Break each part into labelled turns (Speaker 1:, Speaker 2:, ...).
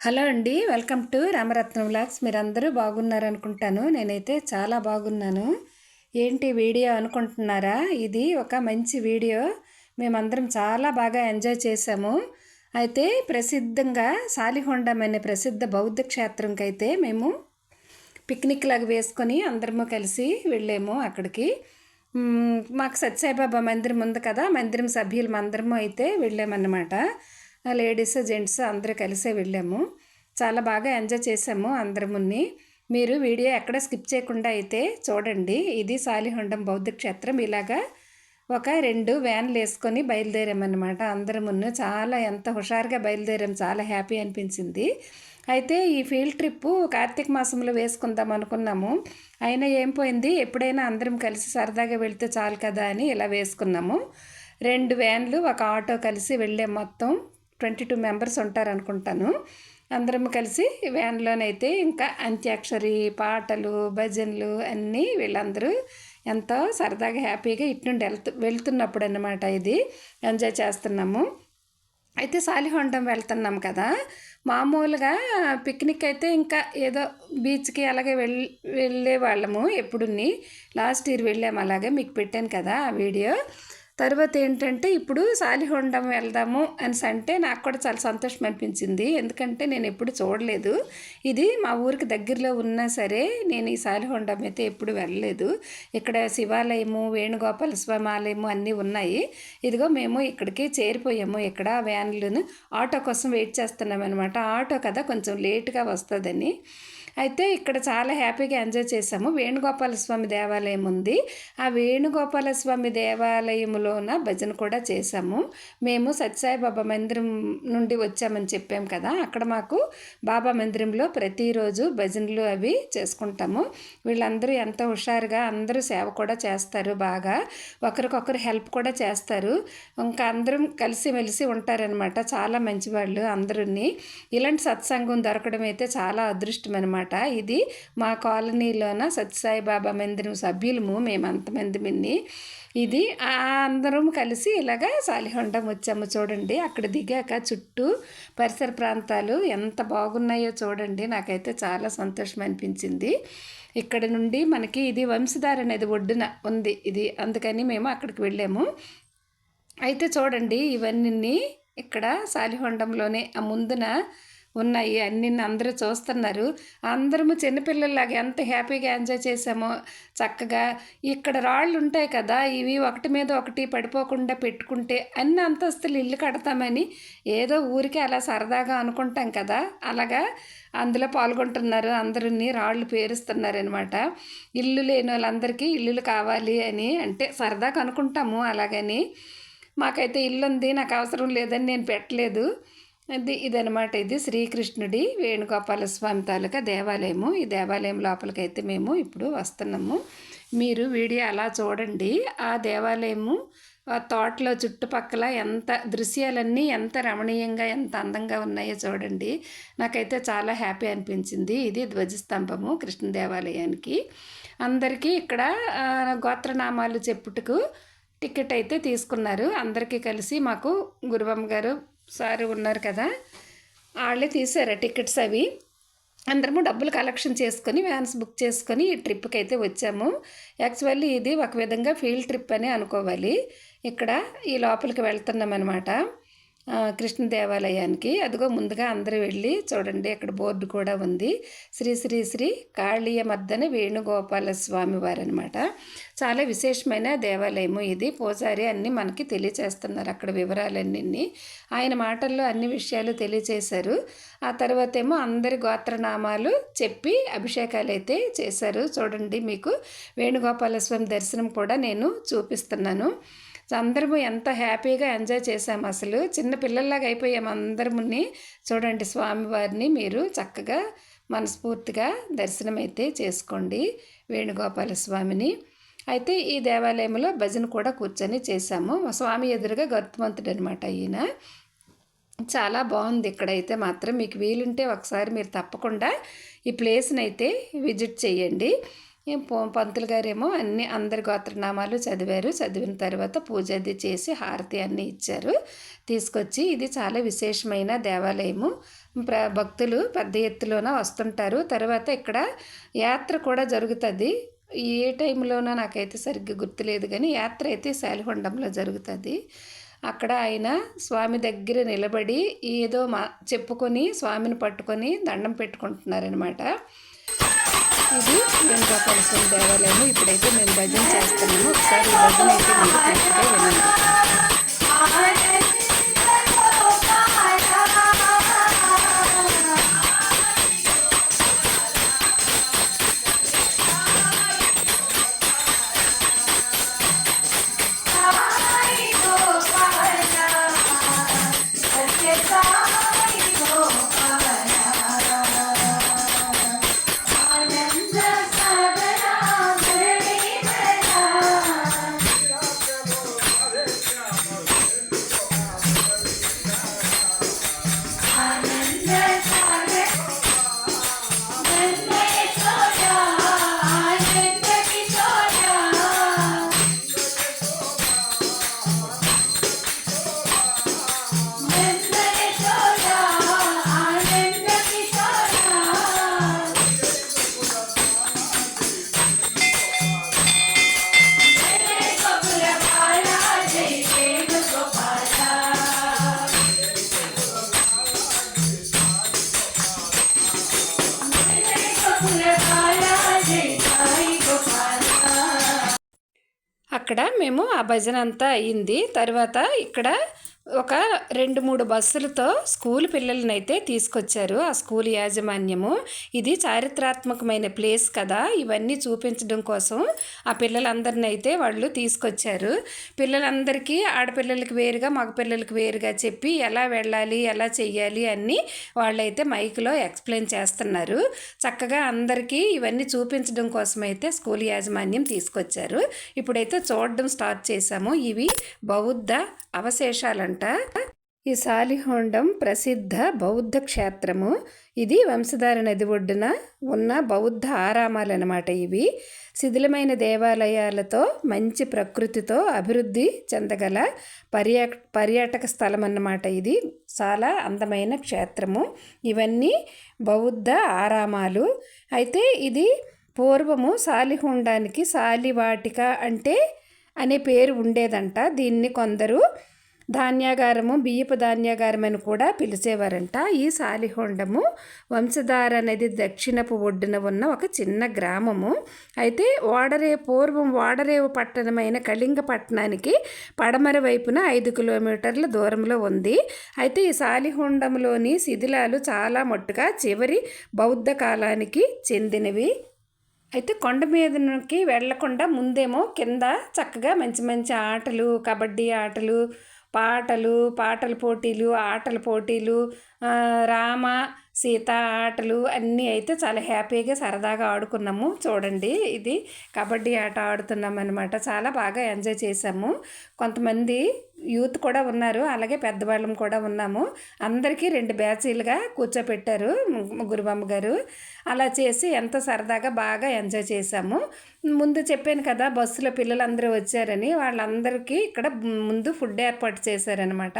Speaker 1: Hello అండి welcome to Ramaratnam vlogs. మీరందరూ బాగున్నారనుకుంటాను. నేనైతే చాలా బాగున్నాను. ఏంటి వీడియో అనుకుంటున్నారా? ఇది ఒక మంచి వీడియో. మేమందరం చాలా బాగా ఎంజాయ్ చేసాము అయితే ప్రసిద్ధంగా సాలిహొండం అనే ప్రసిద్ధ బౌద్ధ క్షేత్రంకి అయితే మేము పిక్నిక్ లాగా వేసుకొని అందరము కలిసి వెళ్ళాము అక్కడికి. మాకు సత్యసాయిబాబా మందిరం ఉంది కదా మందిరం సభ్యులు అందరము అయితే వెళ్ళామన్నమాట. లేడీస్ జెంట్స్ అందరూ కలిసే వెళ్ళాము. చాలా బాగా ఎంజాయ్ చేసాము అందరముని. మీరు వీడియో ఎక్కడ స్కిప్ చేయకుండా అయితే చూడండి. ఇది సాలిహొండం బౌద్ధ క్షేత్రం. ఇలాగా ఒక రెండు వ్యాన్లు వేసుకొని బయలుదేరామన్నమాట అందరమును. చాలా ఎంత హుషారుగా బయలుదేరాం. చాలా హ్యాపీ అనిపించింది. అయితే ఈ ఫీల్డ్ ట్రిప్ కార్తీక మాసంలో వేసుకుందాం అనుకున్నాము. అయినా ఏం పోయింది? ఎప్పుడైనా అందరం కలిసి సరదాగా వెళ్తే చాలు కదా అని ఇలా వేసుకున్నాము. రెండు వ్యాన్లు ఒక ఆటో కలిసి వెళ్ళాం మొత్తం. ట్వంటీ టూ మెంబర్స్ ఉంటారు అనుకుంటాను అందరం కలిసి వ్యాన్లోనైతే ఇంకా అంత్యాక్షరి పాటలు భజనలు అన్నీ వీళ్ళందరూ ఎంతో సరదాగా హ్యాపీగా ఇటు నుండి వెళ్తున్నప్పుడు అన్నమాట ఇది. ఎంజాయ్ చేస్తున్నాము. అయితే సాలిహొండం వెళ్తున్నాం కదా. మామూలుగా పిక్నిక్ అయితే ఇంకా ఏదో బీచ్కి అలాగే వెళ్ వెళ్ళే వాళ్ళము ఎప్పుడుని. లాస్ట్ ఇయర్ వెళ్ళాము అలాగే మీకు పెట్టాను కదా ఆ వీడియో. తర్వాత ఏంటంటే ఇప్పుడు సాలిహొండం వెళ్దాము అని అంటే నాకు కూడా చాలా సంతోషం అనిపించింది. ఎందుకంటే నేను ఎప్పుడు చూడలేదు. ఇది మా ఊరికి దగ్గరలో ఉన్నా సరే నేను ఈ సాలిహొండం అయితే ఎప్పుడు వెళ్ళలేదు. ఇక్కడ శివాలయము వేణుగోపాల స్వామి ఆలయము అన్నీ ఉన్నాయి. ఇదిగో మేము ఇక్కడికి చేరిపోయాము. ఇక్కడ వ్యాన్లను ఆటో కోసం వెయిట్ చేస్తున్నాం అనమాట ఆటో కదా కొంచెం లేట్గా వస్తుందని. అయితే ఇక్కడ చాలా హ్యాపీగా ఎంజాయ్ చేసాము వేణుగోపాల స్వామి దేవాలయం ఉంది. ఆ వేణుగోపాల స్వామి దేవాలయంలోన భజన కూడా చేసాము మేము సత్యసాయిబాబా మందిరం నుండి వచ్చామని చెప్పాం కదా అక్కడ మాకు బాబా మందిరంలో ప్రతిరోజు భజనలు అవి చేసుకుంటాము. వీళ్ళందరూ ఎంతో హుషారుగా అందరూ సేవ కూడా చేస్తారు బాగా. ఒకరికొకరు హెల్ప్ కూడా చేస్తారు. ఇంకా అందరం కలిసిమెలిసి ఉంటారనమాట చాలా మంచివాళ్ళు అందరూని. ఇలాంటి సత్సంగం దొరకడం అయితే చాలా అదృష్టం అనమాట ఇది మా కాలనీలోన సత్యసాయిబాబా మందిరం సభ్యులము మేమంతమంది మిన్ని. ఇది అందరం కలిసి ఇలాగా సాలిహొండం వచ్చాము చూడండి. అక్కడ దిగాక చుట్టూ పరిసర ప్రాంతాలు ఎంత బాగున్నాయో చూడండి. నాకైతే చాలా సంతోషం అనిపించింది. ఇక్కడ నుండి మనకి ఇది వంశధార అనేది ఒడ్డున ఉంది. ఇది అందుకని మేము అక్కడికి వెళ్ళాము. అయితే చూడండి ఇవన్నీ ఇక్కడ సాలిహొండంలోనే ఆ ముందున ఉన్నాయి. అన్ని అందరూ చూస్తున్నారు. అందరము చిన్నపిల్లల్లాగా ఎంత హ్యాపీగా ఎంజాయ్ చేసామో చక్కగా. ఇక్కడ రాళ్ళు ఉంటాయి కదా ఇవి ఒకటి మీద ఒకటి పడిపోకుండా పెట్టుకుంటే అన్ని అంతస్తులు ఇల్లు కడతామని ఏదో ఊరికే అలా సరదాగా అనుకుంటాం కదా. అలాగా అందులో పాల్గొంటున్నారు. అందరినీ రాళ్ళు పేరుస్తున్నారు అనమాట ఇల్లు లేని వాళ్ళందరికీ ఇల్లులు కావాలి అని అంటే సరదాగా అనుకుంటాము అలాగని. మాకైతే ఇల్లు ఉంది నాకు అవసరం లేదని నేను పెట్టలేదు. అది ఇదనమాట ఇది శ్రీకృష్ణుడి వేణుగోపాల స్వామి తాలూకా దేవాలయము. ఈ దేవాలయం లోపలికైతే మేము ఇప్పుడు వస్తున్నాము. మీరు వీడియో అలా చూడండి. ఆ దేవాలయము ఆ తోటలో చుట్టుపక్కల ఎంత దృశ్యాలన్నీ ఎంత రమణీయంగా ఎంత అందంగా ఉన్నాయో చూడండి. నాకైతే చాలా హ్యాపీ అనిపించింది. ఇది ధ్వజస్తంభము కృష్ణ దేవాలయానికి. అందరికీ ఇక్కడ గోత్రనామాలు చెప్పుటకు టికెట్ అయితే తీసుకున్నారు. అందరికీ కలిసి మాకు గురువమ్మ గారు సార్ ఉన్నారు కదా వాళ్ళే తీసారు టికెట్స్ అవి. అందరము డబ్బులు కలెక్షన్ చేసుకొని వ్యాన్స్ బుక్ చేసుకొని ఈ ట్రిప్కి అయితే వచ్చాము. యాక్చువల్లీ ఇది ఒక విధంగా ఫీల్డ్ ట్రిప్ అని అనుకోవాలి. ఇక్కడ ఈ లోపలికి వెళ్తున్నాం అనమాట కృష్ణ దేవాలయానికి. అదిగో ముందుగా అందరూ వెళ్ళి చూడండి అక్కడ బోర్డు కూడా ఉంది. శ్రీ శ్రీ శ్రీ కాళీయ మర్దన వేణుగోపాల స్వామి వారు అనమాట చాలా విశేషమైన దేవాలయము ఇది. పూజారి అన్నీ మనకి తెలియచేస్తున్నారు అక్కడ వివరాలన్నీ ఆయన మాటల్లో అన్ని విషయాలు తెలియచేశారు. ఆ తర్వాత ఏమో అందరి గోత్రనామాలు చెప్పి అభిషేకాలు అయితే చేశారు. చూడండి మీకు వేణుగోపాల స్వామి దర్శనం కూడా నేను చూపిస్తున్నాను. అందరము ఎంత హ్యాపీగా ఎంజాయ్ చేసాము అసలు. చిన్న పిల్లల్లాగా అయిపోయాము అందరముని. చూడండి స్వామివారిని మీరు చక్కగా మనస్ఫూర్తిగా దర్శనం అయితే చేసుకోండి వేణుగోపాల స్వామిని అయితే ఈ దేవాలయంలో భజన కూడా కూర్చొని చేశాము. స్వామి ఎదురుగా గర్తమంతుడు అనమాట ఈయన. చాలా బాగుంది ఇక్కడైతే మాత్రం. మీకు వీలుంటే ఒకసారి మీరు తప్పకుండా ఈ ప్లేస్ని అయితే విజిట్ చేయండి. పంతులు గారేమో అన్ని అందరి గోత్రనామాలు చదివారు. చదివిన తర్వాత పూజ అది చేసి హారతి అన్నీ ఇచ్చారు. తీసుకొచ్చి ఇది చాలా విశేషమైన దేవాలయము. ప్ర భక్తులు పెద్ద ఎత్తులోన వస్తుంటారు. తర్వాత ఇక్కడ యాత్ర కూడా జరుగుతుంది. ఏ టైంలోనో నాకైతే సరిగ్గా గుర్తులేదు కానీ యాత్ర అయితే శాలిహొండంలో జరుగుతుంది. అక్కడ ఆయన స్వామి దగ్గర నిలబడి ఏదో మా చెప్పుకొని స్వామిని పట్టుకొని దండం పెట్టుకుంటున్నారనమాట ఇది వెంకటేశ్వర దేవాలయము. ఇప్పుడైతే మేము భజన చేస్తున్నాము. ఒకసారి ఈ భజన అయితే మీరు పూర్తిగా వినండి. అక్కడ మేము ఆ భజన అంతా అయింది. తర్వాత ఇక్కడ ఒక రెండు మూడు బస్సులతో స్కూల్ పిల్లల్ని అయితే తీసుకొచ్చారు ఆ స్కూల్ యాజమాన్యము. ఇది చారిత్రాత్మకమైన ప్లేస్ కదా ఇవన్నీ చూపించడం కోసం ఆ పిల్లలందరిని అయితే వాళ్ళు తీసుకొచ్చారు. పిల్లలందరికీ ఆడపిల్లలకి వేరుగా మగపిల్లలకి వేరుగా చెప్పి ఎలా వెళ్ళాలి ఎలా చెయ్యాలి అన్నీ వాళ్ళైతే మైక్లో ఎక్స్ప్లెయిన్ చేస్తున్నారు. చక్కగా అందరికీ ఇవన్నీ చూపించడం కోసం అయితే స్కూల్ యాజమాన్యం తీసుకొచ్చారు. ఇప్పుడైతే చూడడం స్టార్ట్ చేశాము. ఇవి బౌద్ధ అంట ఈ సాలిహోండం ప్రసిద్ధ బౌద్ధ క్షేత్రము. ఇది వంశధార నది ఒడ్డున ఉన్న బౌద్ధ ఆరామాలు అన్నమాట ఇవి. శిథిలమైన దేవాలయాలతో మంచి ప్రకృతితో అభివృద్ధి చెందగల పర్యా పర్యాటక స్థలం అన్నమాట ఇది. చాలా అందమైన క్షేత్రము. ఇవన్నీ బౌద్ధ ఆరామాలు. అయితే ఇది పూర్వము సాలిహోండానికి సాలివాటిక అంటే అనే పేరు ఉండేదంట. దీన్ని కొందరు ధాన్యాగారము బియ్యపు ధాన్యాగారం అని కూడా పిలిచేవారంట. ఈ సాలిహొండము వంశధార అనేది దక్షిణపు ఒడ్డున ఉన్న ఒక చిన్న గ్రామము. అయితే ఓడరే పూర్వం ఓడరేవు పట్టణమైన కళింగ పట్టణానికి పడమర వైపున ఐదు కిలోమీటర్ల దూరంలో ఉంది. అయితే ఈ సాలిహొండంలోని శిథిలాలు చాలా మట్టుగా చివరి బౌద్ధ కాలానికి చెందినవి. అయితే కొండ మీదకి వెళ్ళకుండా ముందేమో కింద చక్కగా మంచి మంచి ఆటలు కబడ్డీ ఆటలు పాటలు పాటల పోటీలు ఆటల పోటీలు రామ సీత ఆటలు అన్నీ అయితే చాలా హ్యాపీగా సరదాగా ఆడుకున్నాము. చూడండి ఇది కబడ్డీ ఆట ఆడుతున్నాం అనమాట చాలా బాగా ఎంజాయ్ చేసాము కొంతమంది యూత్ కూడా ఉన్నారు అలాగే పెద్దవాళ్ళం కూడా ఉన్నాము. అందరికీ రెండు బ్యాచీలుగా కూర్చోపెట్టారు గురుబామ్మ గారు. అలా చేసి ఎంత సరదాగా బాగా ఎంజాయ్ చేశాము. ముందు చెప్పాను కదా బస్సులో పిల్లలందరూ వచ్చారని. వాళ్ళందరికీ ఇక్కడ ముందు ఫుడ్ ఏర్పాటు చేశారనమాట.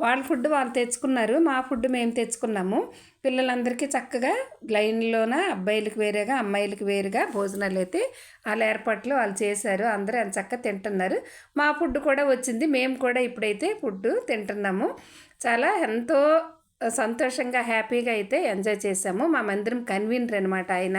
Speaker 1: వాళ్ళ ఫుడ్ వాళ్ళు తెచ్చుకున్నారు మా ఫుడ్ మేము తెచ్చుకున్నాము. పిల్లలందరికీ చక్కగా లైన్లోన అబ్బాయిలకు వేరేగా అమ్మాయిలకు వేరుగా భోజనాలు అయితే వాళ్ళ ఏర్పాట్లు వాళ్ళు చేశారు. అందరూ ఎంత చక్కగా తింటున్నారు. మా ఫుడ్ కూడా వచ్చింది. మేము కూడా ఇప్పుడైతే ఫుడ్ తింటున్నాము. చాలా ఎంతో సంతోషంగా హ్యాపీగా అయితే ఎంజాయ్ చేసాము మా మందిరం కన్వీనర్ అనమాట ఆయన.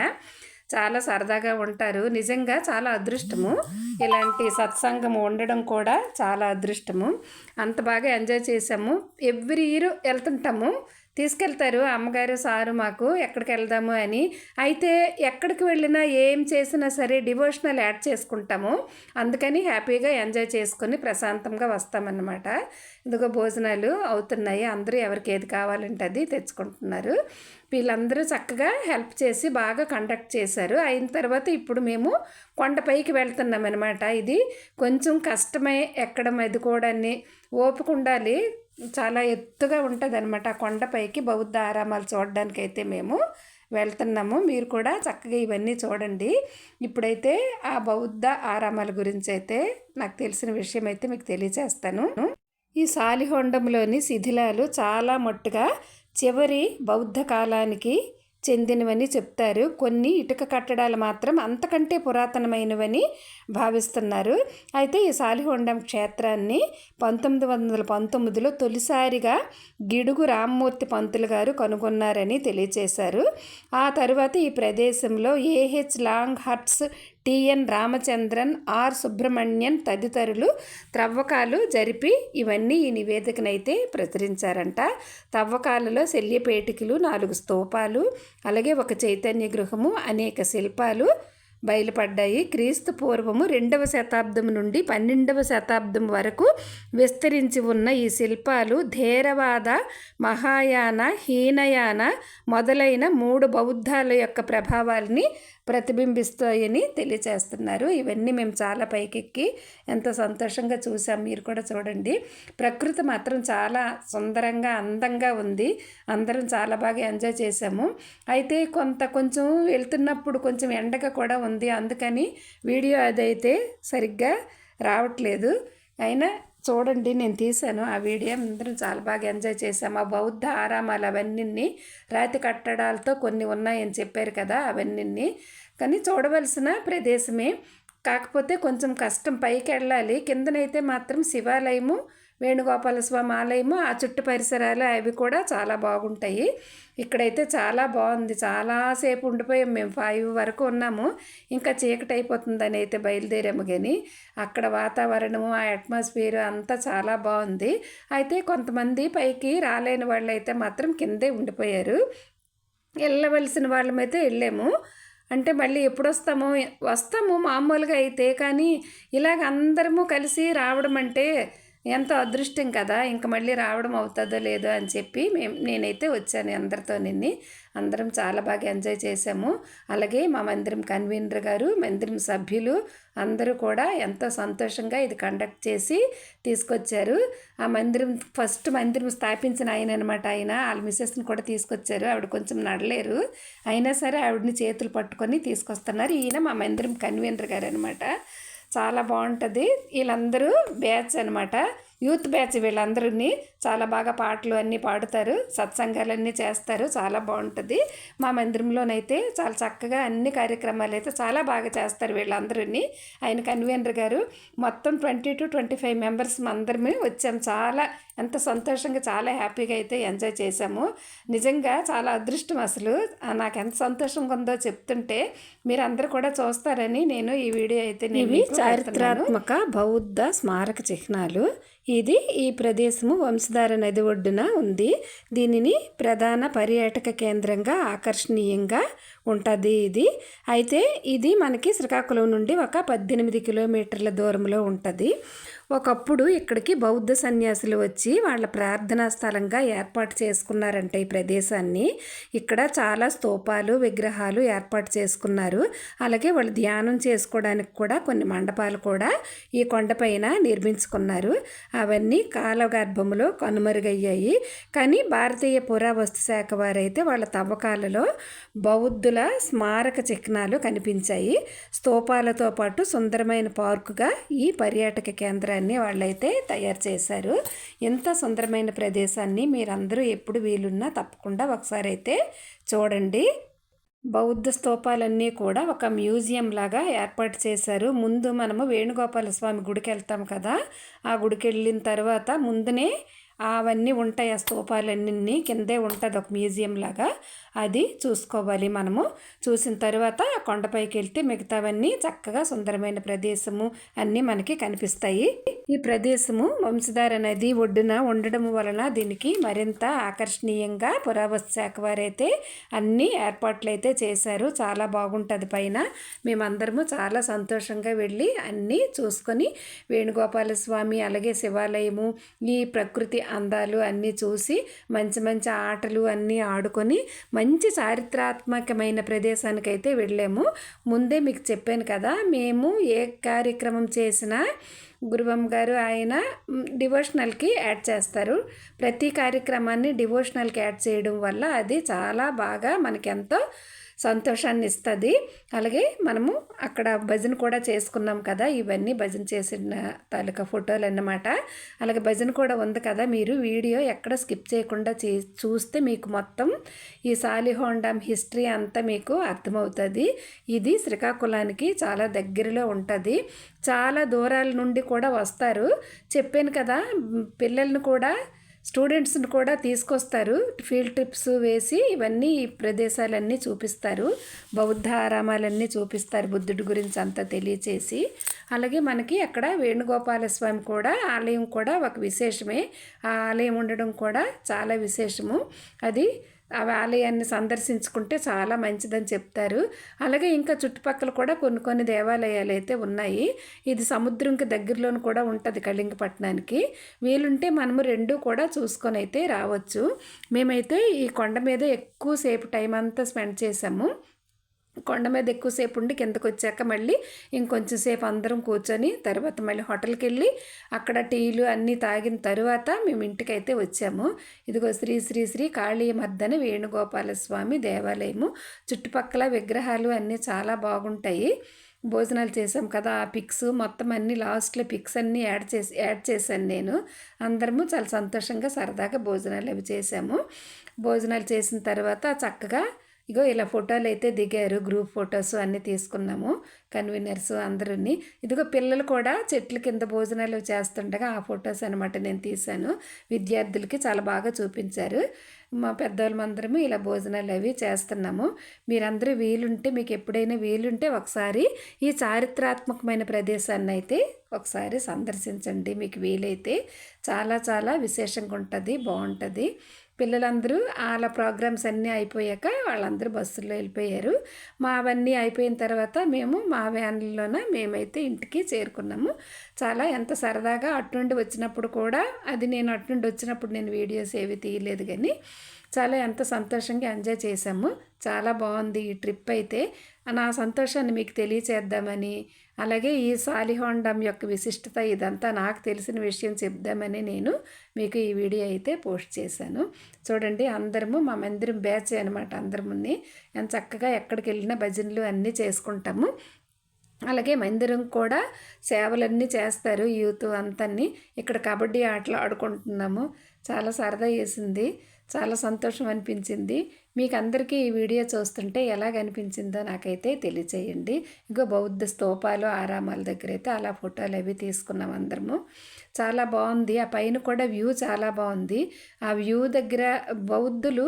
Speaker 1: చాలా సరదాగా ఉంటారు. నిజంగా చాలా అదృష్టము. ఇలాంటి సత్సంగం ఉండడం కూడా చాలా అదృష్టము. అంత బాగా ఎంజాయ్ చేసాము ఎవ్రీ ఇయర్ వెళ్తుంటాము. తీసుకెళ్తారు అమ్మగారు సారు మాకు ఎక్కడికి వెళ్దాము అని. అయితే ఎక్కడికి వెళ్ళినా ఏం చేసినా సరే డివోషనల్ యాడ్ చేసుకుంటాము. అందుకని హ్యాపీగా ఎంజాయ్ చేసుకొని ప్రశాంతంగా వస్తామన్నమాట. ఇదిగో భోజనాలు అవుతున్నాయి. అందరూ ఎవరికి ఏది కావాలంటే అది తెచ్చుకుంటున్నారు. వీళ్ళందరూ చక్కగా హెల్ప్ చేసి బాగా కండక్ట్ చేశారు. అయిన తర్వాత ఇప్పుడు మేము కొండపైకి వెళ్తున్నాం అనమాట ఇది కొంచెం కష్టమే ఎక్కడం అది కూడా ఓపిక ఉండాలి. చాలా ఎత్తుగా ఉంటుంది అనమాట కొండపైకి బౌద్ధ ఆరామాలు చూడడానికైతే మేము వెళ్తున్నాము. మీరు కూడా చక్కగా ఇవన్నీ చూడండి. ఇప్పుడైతే ఆ బౌద్ధ ఆరామాల గురించి అయితే నాకు తెలిసిన విషయం అయితే మీకు తెలియజేస్తాను ఈ సాలిహొండంలోని శిథిలాలు చాలా మట్టుగా చివరి బౌద్ధ కాలానికి చెందినవని చెప్తారు. కొన్ని ఇటుక కట్టడాలు మాత్రం అంతకంటే పురాతనమైనవని భావిస్తున్నారు. అయితే ఈ సాలిహొండం క్షేత్రాన్ని పంతొమ్మిది వందల పంతొమ్మిదిలో తొలిసారిగా గిడుగు రామ్మూర్తి పంతులు గారు కనుగొన్నారని తెలియచేశారు. ఆ తర్వాత ఈ ప్రదేశంలో ఏహెచ్ లాంగ్ huts T N Ramachandran R. Subrahmanyan తదితరులు త్రవ్వకాలు జరిపి ఇవన్నీ ఈ నివేదికనైతే ప్రచురించారంట. తవ్వకాలలో శల్యపేటికలు నాలుగు స్తూపాలు అలాగే ఒక చైతన్య గృహము అనేక శిల్పాలు బయలుపడ్డాయి. క్రీస్తు పూర్వము రెండవ శతాబ్దం నుండి పన్నెండవ శతాబ్దం వరకు విస్తరించి ఉన్న ఈ శిల్పాలు ధేరవాద మహాయాన హీనయాన మొదలైన మూడు బౌద్ధాల యొక్క ప్రభావాల్ని ప్రతిబింబిస్తాయని తెలియచేస్తున్నారు. ఇవన్నీ మేము చాలా పైకెక్కి ఎంతో సంతోషంగా చూసాం మీరు కూడా చూడండి. ప్రకృతి మాత్రం చాలా సుందరంగా అందంగా ఉంది. అందరం చాలా బాగా ఎంజాయ్ చేసాము అయితే కొంత కొంచెం వెళ్తున్నప్పుడు కొంచెం ఎండగా కూడా ఉంది. అందుకని వీడియో అదైతే సరిగ్గా రావట్లేదు. అయినా చూడండి నేను తీశాను ఆ వీడియో. అందరం చాలా బాగా ఎంజాయ్ చేసాము ఆ బౌద్ధ ఆరామాలు అవన్నీ రాతి కట్టడాలతో కొన్ని ఉన్నాయని చెప్పారు కదా అవన్నీ కానీ చూడవలసిన ప్రదేశమే. కాకపోతే కొంచెం కష్టం. పైకి వెళ్ళాలి. కిందనైతే మాత్రం శివాలయము వేణుగోపాల స్వామి ఆలయము ఆ చుట్టు పరిసరాలు అవి కూడా చాలా బాగుంటాయి. ఇక్కడైతే చాలా బాగుంది. చాలాసేపు ఉండిపోయాం మేము. ఫైవ్ వరకు ఉన్నాము. ఇంకా చీకటి అయిపోతుందని అయితే బయలుదేరాము కానీ అక్కడ వాతావరణము ఆ అట్మాస్ఫియర్ అంతా చాలా బాగుంది. అయితే కొంతమంది పైకి రాలేని వాళ్ళు అయితే మాత్రం కిందే ఉండిపోయారు. వెళ్ళవలసిన వాళ్ళమైతే వెళ్ళాము. అంటే మళ్ళీ ఎప్పుడు వస్తాము మామూలుగా అయితే కానీ ఇలాగ అందరము కలిసి రావడం అంటే ఎంతో అదృష్టం కదా ఇంక మళ్ళీ రావడం అవుతుందో లేదో అని చెప్పి మేము నేనైతే వచ్చాను అందరితో నిన్ని. అందరం చాలా బాగా ఎంజాయ్ చేసాము అలాగే మా మందిరం కన్వీనర్ గారు మందిరం సభ్యులు అందరూ కూడా ఎంతో సంతోషంగా ఇది కండక్ట్ చేసి తీసుకొచ్చారు. ఆ మందిరం ఫస్ట్ మందిరం స్థాపించిన ఆయన అనమాట ఆయన. వాళ్ళ మిస్సెస్ని కూడా తీసుకొచ్చారు. ఆవిడ కొంచెం నడలేరు. అయినా సరే ఆవిడని చేతులు పట్టుకొని తీసుకొస్తున్నారు. ఈయన మా మందిరం కన్వీనర్ గారు అనమాట చాలా బాగుంటుంది. వీళ్ళందరూ బ్యాచ్ అనమాట యూత్ బ్యాచ్ వీళ్ళందరినీ చాలా బాగా పాటలు అన్నీ పాడుతారు సత్సంగాలన్నీ చేస్తారు చాలా బాగుంటుంది. మా మందిరంలోనైతే చాలా చక్కగా అన్ని కార్యక్రమాలు అయితే చాలా బాగా చేస్తారు వీళ్ళందరినీ. ఆయన కన్వీనర్ గారు మొత్తం twenty two twenty five members అందరమే వచ్చాం. చాలా ఎంత సంతోషంగా చాలా హ్యాపీగా అయితే ఎంజాయ్ చేశాము. నిజంగా చాలా అదృష్టం అసలు. నాకు ఎంత సంతోషంగా ఉందో చెప్తుంటే మీరు అందరు కూడా చూస్తారని నేను ఈ వీడియో అయితే ఇవి చారిత్రాత్మక బౌద్ధ స్మారక చిహ్నాలు. ఇది ఈ ప్రదేశము వంశధార నది ఒడ్డున ఉంది. దీనిని ప్రధాన పర్యాటక కేంద్రంగా ఆకర్షణీయంగా ఉంటుంది ఇది. అయితే ఇది మనకి శ్రీకాకుళం నుండి ఒక పద్దెనిమిది కిలోమీటర్ల దూరంలో ఉంటుంది. ఒకప్పుడు ఇక్కడికి బౌద్ధ సన్యాసులు వచ్చి వాళ్ళ ప్రార్థనా స్థలంగా ఏర్పాటు చేసుకున్నారంట ఈ ప్రదేశాన్ని. ఇక్కడ చాలా స్తూపాలు విగ్రహాలు ఏర్పాటు చేసుకున్నారు. అలాగే వాళ్ళు ధ్యానం చేసుకోవడానికి కూడా కొన్ని మండపాలు కూడా ఈ కొండపైన నిర్మించుకున్నారు. అవన్నీ కాలగర్భములో కనుమరుగయ్యాయి. కానీ భారతీయ పురావస్తు శాఖ వారైతే వాళ్ళ తవ్వకాలలో బౌద్ధుల స్మారక చిహ్నాలు కనిపించాయి. స్తూపాలతో పాటు సుందరమైన పార్కుగా ఈ పర్యాటక కేంద్రాన్ని అన్నీ వాళ్ళైతే తయారు చేశారు. ఎంత సుందరమైన ప్రదేశాన్ని మీరందరూ ఎప్పుడు వీలున్నా తప్పకుండా ఒకసారి అయితే చూడండి. బౌద్ధ స్తూపాలన్నీ కూడా ఒక మ్యూజియం లాగా ఏర్పాటు చేశారు. ముందు మనము వేణుగోపాల స్వామి గుడికి వెళ్తాం కదా. ఆ గుడికి వెళ్ళిన తర్వాత ముందునే అవన్నీ ఉంటాయి ఆ స్తూపాలన్నీ కిందే ఉంటుంది ఒక మ్యూజియం లాగా. అది చూసుకోవాలి మనము. చూసిన తర్వాత ఆ కొండపైకి వెళ్తే మిగతావన్నీ చక్కగా సుందరమైన ప్రదేశము అన్నీ మనకి కనిపిస్తాయి. ఈ ప్రదేశము వంశధార నది ఒడ్డున ఉండడం వలన దీనికి మరింత ఆకర్షణీయంగా పురావస్తు శాఖ వారైతే అన్ని ఏర్పాట్లు అయితే చేశారు. చాలా బాగుంటుంది పైన. మేమందరము చాలా సంతోషంగా వెళ్ళి అన్నీ చూసుకొని వేణుగోపాల స్వామి అలాగే శివాలయము ఈ ప్రకృతి అందాలు అన్నీ చూసి మంచి మంచి ఆటలు అన్నీ ఆడుకొని మంచి చారిత్రాత్మకమైన ప్రదేశానికైతే వెళ్ళాము. ముందే మీకు చెప్పాను కదా మేము ఏ కార్యక్రమం చేసినా గురువం గారు ఆయన డివోషనల్కి యాడ్ చేస్తారు. ప్రతి కార్యక్రమాన్ని డివోషనల్కి యాడ్ చేయడం వల్ల అది చాలా బాగా మనకెంతో సంతోషాన్ని ఇస్తుంది అలాగే మనము అక్కడ భజన కూడా చేసుకున్నాం కదా ఇవన్నీ భజన చేసిన తాలూకా ఫోటోలు అన్నమాట. అలాగే భజన కూడా ఉంది కదా మీరు వీడియో ఎక్కడ స్కిప్ చేయకుండా చే చూస్తే మీకు మొత్తం ఈ సాలిహోండం హిస్టరీ అంతా మీకు అర్థమవుతుంది. ఇది శ్రీకాకుళానికి చాలా దగ్గరలో ఉంటుంది. చాలా దూరాల నుండి కూడా వస్తారు. చెప్పాను కదా పిల్లల్ని కూడా స్టూడెంట్స్ని కూడా తీసుకొస్తారు. ఫీల్డ్ ట్రిప్స్ వేసి ఇవన్నీ ఈ ప్రదేశాలన్నీ చూపిస్తారు. బౌద్ధ ఆరామాలన్నీ చూపిస్తారు బుద్ధుడి గురించి అంతా తెలియచేసి. అలాగే మనకి అక్కడ వేణుగోపాల స్వామి కూడా ఆలయం కూడా ఒక విశేషమే. ఆ ఆలయం ఉండడం కూడా చాలా విశేషము. అది ఆ ఆలయాన్ని సందర్శించుకుంటే చాలా మంచిదని చెప్తారు. అలాగే ఇంకా చుట్టుపక్కల కూడా కొన్ని కొన్ని దేవాలయాలు అయితే ఉన్నాయి. ఇది సముద్రంకి దగ్గరలోనూ కూడా ఉంటుంది కళింగపట్నానికి. వీలుంటే మనము రెండు కూడా చూసుకొని అయితే రావచ్చు. మేమైతే ఈ కొండ మీద ఎక్కువసేపు టైం అంతా స్పెండ్ చేసాము కొండ మీద ఎక్కువసేపు ఉండి కిందకు వచ్చాక మళ్ళీ ఇంకొంచెం సేపు అందరం కూర్చొని తర్వాత మళ్ళీ హోటల్కి వెళ్ళి అక్కడ టీలు అన్నీ తాగిన తర్వాత మేము ఇంటికైతే వచ్చాము. ఇదిగో శ్రీ శ్రీ శ్రీ కాళీ మర్దన వేణుగోపాల స్వామి దేవాలయము. చుట్టుపక్కల విగ్రహాలు అన్నీ చాలా బాగుంటాయి. భోజనాలు చేసాం కదా ఆ పిక్స్. మొత్తం అన్ని లాస్ట్లో పిక్స్ అన్నీ యాడ్ చేసి యాడ్ చేశాను నేను. అందరము చాలా సంతోషంగా సరదాగా భోజనాలు అవి చేసాము భోజనాలు చేసిన తర్వాత చక్కగా ఇగో ఇలా ఫోటోలు అయితే దిగారు గ్రూప్ ఫొటోస్ అన్నీ తీసుకున్నాము కన్వీనర్స్ అందరిని. ఇదిగో పిల్లలు కూడా చెట్ల కింద భోజనాలు చేస్తుండగా ఆ ఫొటోస్ అనమాట నేను తీశాను. విద్యార్థులకి చాలా బాగా చూపించారు. మా పెద్దవాళ్ళమందరము ఇలా భోజనాలు అవి చేస్తున్నాము. మీరందరూ వీలుంటే మీకు ఎప్పుడైనా వీలుంటే ఒకసారి ఈ చారిత్రాత్మకమైన ప్రదేశాన్ని అయితే ఒకసారి సందర్శించండి. మీకు వీలైతే చాలా చాలా విశేషంగా ఉంటుంది బాగుంటుంది. పిల్లలందరూ వాళ్ళ ప్రోగ్రామ్స్ అన్నీ అయిపోయాక వాళ్ళందరూ బస్సులో వెళ్ళిపోయారు. మా అవన్నీ అయిపోయిన తర్వాత మేము మా వ్యాన్లోన మేమైతే ఇంటికి చేరుకున్నాము. చాలా ఎంత సరదాగా అటుండి వచ్చినప్పుడు కూడా అది నేను అటుండి వచ్చినప్పుడు నేను వీడియోస్ ఏవి తీయలేదు కానీ చాలా ఎంత సంతోషంగా ఎంజాయ్ చేసాము చాలా బాగుంది ఈ ట్రిప్ అయితే. నా సంతోషాన్ని మీకు తెలియచేద్దామని అలాగే ఈ సాలిహోండం యొక్క విశిష్టత ఇదంతా నాకు తెలిసిన విషయం చెప్దామని నేను మీకు ఈ వీడియో అయితే పోస్ట్ చేశాను. చూడండి అందరము మా మందిరం బ్యాచ్ అనమాట అందరముని ఎంత చక్కగా ఎక్కడికి వెళ్ళినా భజనలు అన్నీ చేసుకుంటాము. అలాగే మందిరం కూడా సేవలన్నీ చేస్తారు యూత్ అంతన్ని ఇక్కడ కబడ్డీ ఆటలు ఆడుకుంటున్నాము. చాలా సరదా వేసింది. చాలా సంతోషం అనిపించింది. మీకు అందరికీ ఈ వీడియో చూస్తుంటే ఎలాగ అనిపించిందో నాకైతే తెలియచేయండి. ఇంకో బౌద్ధ స్తూపాలు ఆరామాల దగ్గర అయితే అలా ఫోటోలు అవి తీసుకున్నాం అందరము. చాలా బాగుంది. ఆ పైన కూడా వ్యూ చాలా బాగుంది. ఆ వ్యూ దగ్గర బౌద్ధులు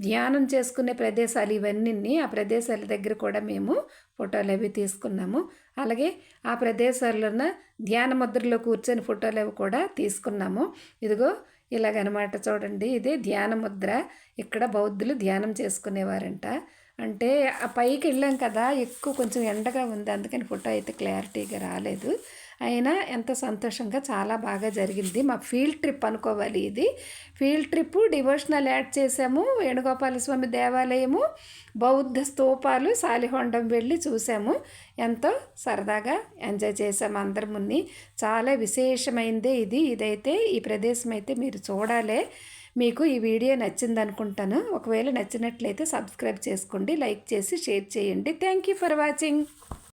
Speaker 1: ధ్యానం చేసుకునే ప్రదేశాలు ఇవన్నీ ఆ ప్రదేశాల దగ్గర కూడా మేము ఫోటోలు అవి తీసుకున్నాము. అలాగే ఆ ప్రదేశాల్లోన ధ్యాన ముద్రలో కూర్చొని ఫోటోలు అవి కూడా తీసుకున్నాము. ఇదిగో ఇలాగనమాట చూడండి ఇది ధ్యాన ముద్ర. ఇక్కడ బౌద్ధులు ధ్యానం చేసుకునేవారంట. అంటే ఆ పైకి వెళ్ళాం కదా ఎక్కువ కొంచెం ఎండగా ఉంది అందుకని ఫోటో అయితే క్లారిటీగా రాలేదు. అయినా ఎంత సంతోషంగా చాలా బాగా జరిగింది. మా ఫీల్డ్ ట్రిప్ అనుకోవాలి ఇది. ఫీల్డ్ ట్రిప్ డివోషనల్ యాడ్ చేసాము. వేణుగోపాల స్వామి దేవాలయము బౌద్ధ స్తూపాలు సాలిహొండం వెళ్ళి చూసాము. ఎంతో సరదాగా ఎంజాయ్ చేసాము అందరి చాలా విశేషమైందే ఇది. ఇదైతే ఈ ప్రదేశం అయితే మీరు చూడాలే. మీకు ఈ వీడియో నచ్చింది అనుకుంటాను ఒకవేళ నచ్చినట్లయితే సబ్స్క్రైబ్ చేసుకోండి లైక్ చేసి షేర్ చేయండి. Thank you for watching